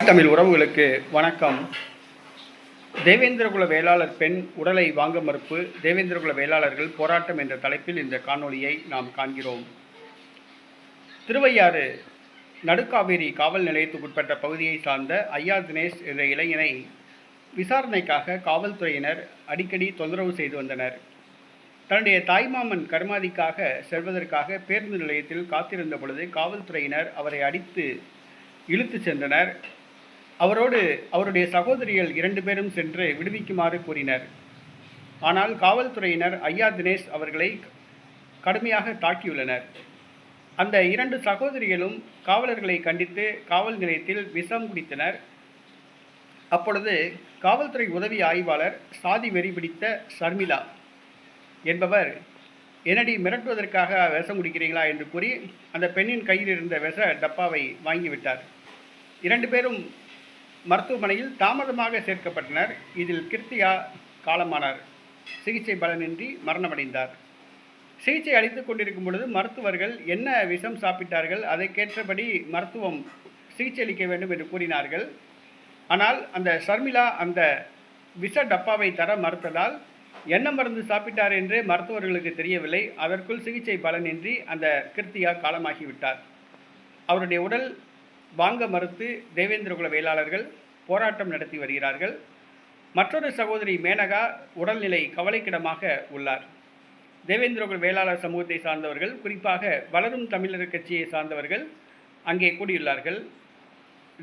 தமிழ் உறவுகளுக்கு வணக்கம். தேவேந்திரகுல வேளாளர் பெண் உடலை வாங்க மறுப்பு தேவேந்திரகுல வேளாளர்கள் போராட்டம் என்ற தலைப்பில் இந்த காணொளியை நாம் காண்கிறோம். திருவையாறு நடுக்காவேரி காவல் நிலையத்துக்குட்பட்ட பகுதியை சார்ந்த ஐயா தினேஷ் என்ற இளைஞனை விசாரணைக்காக காவல்துறையினர் அடிக்கடி தொந்தரவு செய்து வந்தனர். தன்னுடைய தாய்மாமன் கருமாதிக்காக செல்வதற்காக பேருந்து நிலையத்தில் காத்திருந்த பொழுது காவல்துறையினர் அவரை அடித்து இழுத்து சென்றனர். அவரோடு அவருடைய சகோதரிகள் இரண்டு பேரும் சென்று விடுவிக்குமாறு கூறினர். ஆனால் காவல்துறையினர் ஐயா தினேஷ் அவர்களை கடுமையாக தாக்கியுள்ளனர். அந்த இரண்டு சகோதரிகளும் காவலர்களை கண்டித்து காவல் நிலையத்தில் விஷம் குடித்தனர். அப்பொழுது காவல்துறை உதவி ஆய்வாளர் சாதி வெறி பிடித்த ஷர்மிளா என்பவர் என்னடி மிரட்டுவதற்காக விஷம் குடிக்கிறீங்களா? என்று கூறி அந்த பெண்ணின் கையில் இருந்த விஷ டப்பாவை வாங்கிவிட்டார். இரண்டு பேரும் மருத்துவமனையில் தாமதமாக சேர்க்கப்பட்டனர். இதில் கிருத்தியா காலமானார். சிகிச்சை பலனின்றி மரணமடைந்தார். சிகிச்சை அளித்துக் கொண்டிருக்கும் பொழுது மருத்துவர்கள் என்ன விஷம் சாப்பிட்டார்கள் அதற்கேற்றபடி மருத்துவம் சிகிச்சை அளிக்க வேண்டும் என்று கூறினார்கள். ஆனால் அந்த ஷர்மிளா அந்த விஷ டப்பாவை தர மறுத்ததால் என்ன மருந்து சாப்பிட்டார் என்றே மருத்துவர்களுக்கு தெரியவில்லை. அதற்குள் சிகிச்சை பலனின்றி அந்த கிருத்தியா காலமாகிவிட்டார். அவருடைய உடல் வாங்க மறுத்து தேவேந்திரகுல வேளாளர்கள் போராட்டம் நடத்தி வருகிறார்கள். மற்றொரு சகோதரி மேனகா உடல்நிலை கவலைக்கிடமாக உள்ளார். தேவேந்திரகுல வேளாளர் சமூகத்தை சார்ந்தவர்கள் குறிப்பாக வளரும் தமிழர் கட்சியை சார்ந்தவர்கள் அங்கே கூடியுள்ளார்கள்.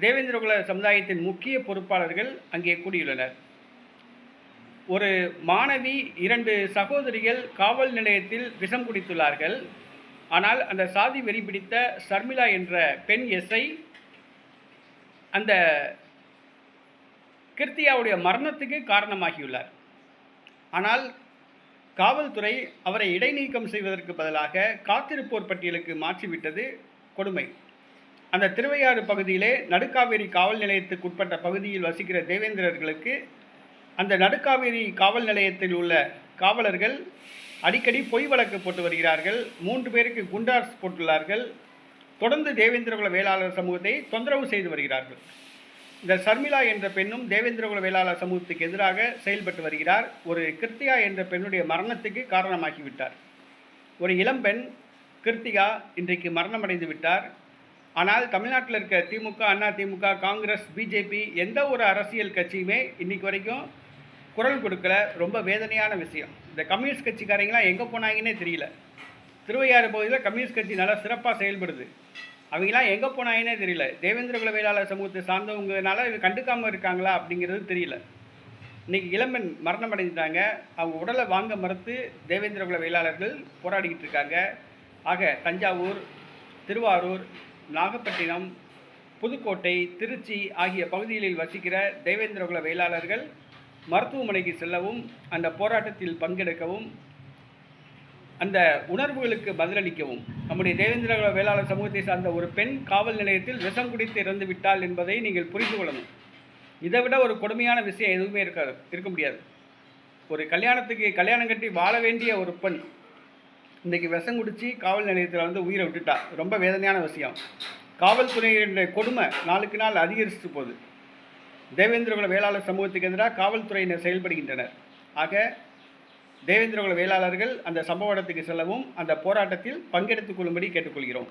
தேவேந்திரகுல சமுதாயத்தின் முக்கிய பொறுப்பாளர்கள் அங்கே கூடியுள்ளனர். ஒரு மாணவி இரண்டு சகோதரிகள் காவல் நிலையத்தில் விஷம் குடித்துள்ளார்கள். ஆனால் அந்த சாதி வெறி பிடித்த சர்மிளா என்ற பெண் எஸ்ஐ அந்த கிருத்தியாவுடைய மரணத்துக்கு காரணமாகியுள்ளார். ஆனால் காவல்துறை அவரை இடைநீக்கம் செய்வதற்கு பதிலாக காத்திருப்போர் பட்டியலுக்கு மாற்றிவிட்டது கொடுமை. அந்த திருவையாறு பகுதியிலே நடுக்காவேரி காவல் நிலையத்துக்கு உட்பட்ட பகுதியில் வசிக்கிற தேவேந்திரர்களுக்கு அந்த நடுக்காவேரி காவல் நிலையத்தில் உள்ள காவலர்கள் அடிக்கடி பொய் வழக்கு போட்டு வருகிறார்கள். மூன்று பேருக்கு குண்டாஸ் போட்டுள்ளார்கள். தொடர்ந்து தேவேந்திரகுல வேளாளர் சமூகத்தை தொந்தரவு செய்து வருகிறார்கள். இந்த சர்மிளா என்ற பெண்ணும் தேவேந்திரகுல வேளாளர் சமூகத்துக்கு எதிராக செயல்பட்டு வருகிறார். ஒரு கிருத்தியா என்ற பெண்ணுடைய மரணத்துக்கு காரணமாகிவிட்டார். ஒரு இளம்பெண் கிருத்திகா இன்றைக்கு மரணமடைந்து விட்டார். ஆனால் தமிழ்நாட்டில் இருக்க திமுக அண்ணா திமுக காங்கிரஸ் பிஜேபி எந்த ஒரு அரசியல் கட்சியுமே இன்றைக்கு வரைக்கும் குரல் கொடுக்கல. ரொம்ப வேதனையான விஷயம். இந்த கம்யூனிஸ்ட் கட்சிக்காரங்களாம் எங்கே போனாங்கன்னே தெரியல. திருவையாறு பகுதியில் கம்யூனிஸ்ட் கட்சி நல்லா சிறப்பாக செயல்படுது. அவங்களாம் எங்கே போனாங்கன்னே தெரியல. தேவேந்திரகுல வேளாளர் சமூகத்தை சார்ந்தவங்கனால இவங்க கண்டுக்காமல் இருக்காங்களா அப்படிங்கிறது தெரியல. இன்னைக்கு இளம்பெண் மரணம் அடைஞ்சிட்டாங்க. அவங்க உடலை வாங்க மறுத்து தேவேந்திரகுல வேளாளர்கள் போராடிக்கிட்டு இருக்காங்க. ஆக தஞ்சாவூர் திருவாரூர் நாகப்பட்டினம் புதுக்கோட்டை திருச்சி ஆகிய பகுதிகளில் வசிக்கிற தேவேந்திரகுல வேளாளர்கள் மருத்துவமனைக்கு செல்லவும் அந்த போராட்டத்தில் பங்கெடுக்கவும் அந்த உணர்வுகளுக்கு பதிலளிக்கவும். நம்முடைய தேவேந்திரகுல வேளாளர் சமூகத்தை சார்ந்த ஒரு பெண் காவல் நிலையத்தில் விஷம் குடித்து இறந்து விட்டாள் என்பதை நீங்கள் புரிந்து கொள்ளணும். இதை விட ஒரு கொடுமையான விஷயம் எதுவுமே இருக்காது இருக்க முடியாது. ஒரு கல்யாணத்துக்கு கல்யாணம் கட்டி வாழ வேண்டிய ஒரு பெண் இன்றைக்கி விஷம் குடித்து காவல் நிலையத்தில் வந்து உயிரை விட்டுட்டா ரொம்ப வேதனையான விஷயம். காவல்துறையினுடைய கொடுமை நாளுக்கு நாள் அதிகரித்து போகுது. தேவேந்திரகுல வேளாளர் சமூகத்துக்கு எதிராக காவல்துறையினர் செயல்படுகின்றனர். ஆக தேவேந்திரகுல வேளாளர்கள் அந்த சம்பவ இடத்துக்கு செல்லவும் அந்த போராட்டத்தில் பங்கெடுத்துக் கொள்ளும்படி கேட்டுக்கொள்கிறோம்.